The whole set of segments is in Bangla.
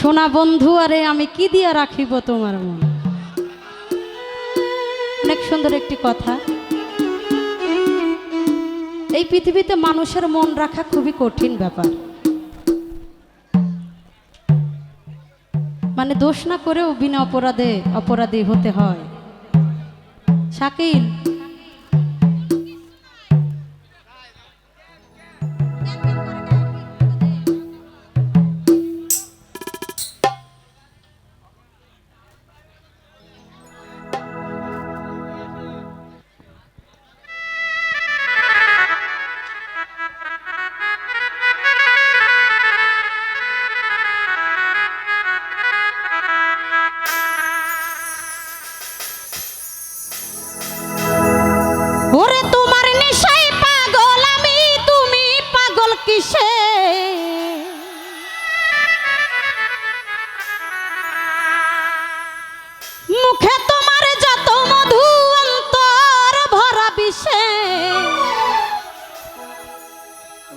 সোনা বন্ধু, আরে আমি কি দিয়া রাখিব তোমার মন? অনেক সুন্দর একটি কথা। এই পৃথিবীতে মানুষের মন রাখা খুবই কঠিন ব্যাপার। মানে দোষ না করেও বিনা অপরাধে অপরাধী হতে হয়। শাকিল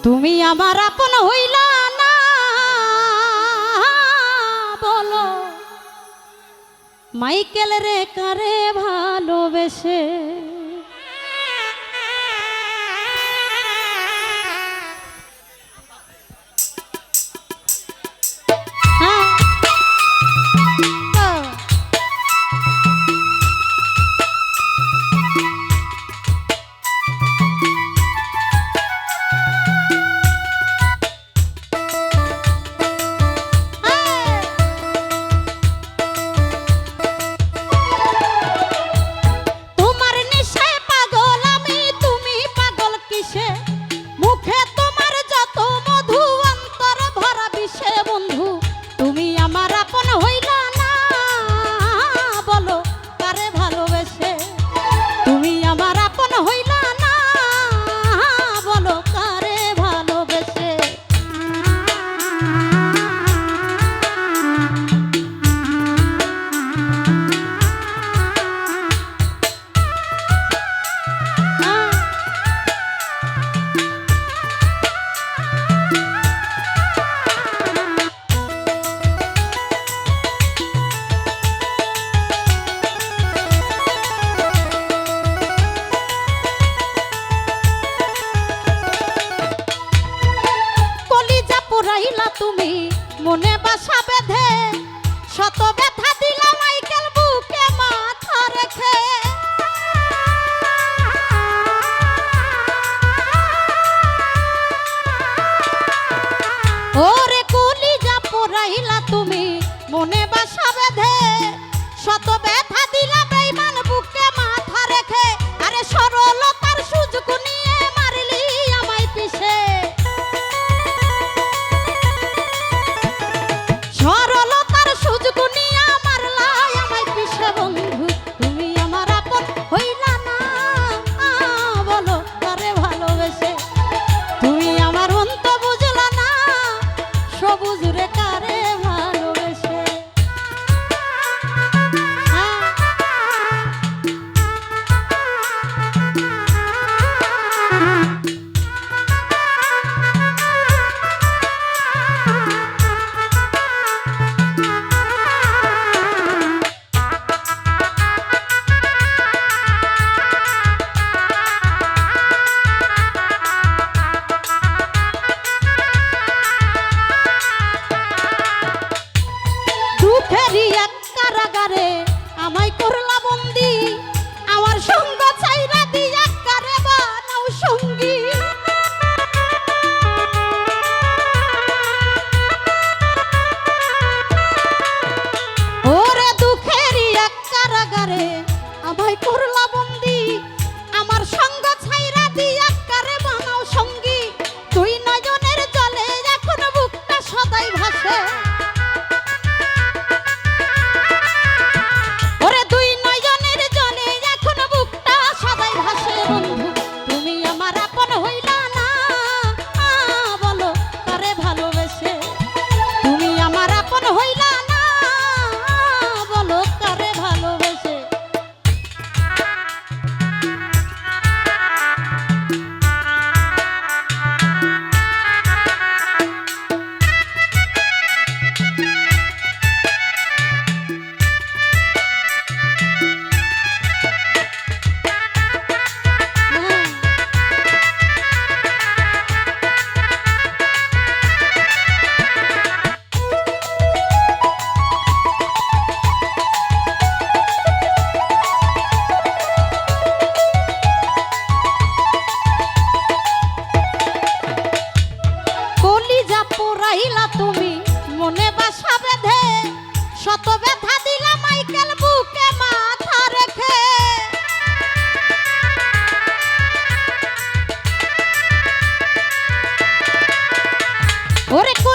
তুমি আমার আপন হইলা না বলো। মাইকেল রে কারে ভালোবেসে তুমি মনে বাসা বেঁধে, শত ব্যথা দিলা মাইকেল বুকে মাথা রেখে। ওরে কুলি যা পড়াইলা তুমি মনে বাসা বেঁধে, শত ব্যথা Pelo amor রাহিলা তুমি মনে বাসা বেঁধে শত ব্যথা দিলা মাইকেল বুকে মাথা রেখে। ওরে কো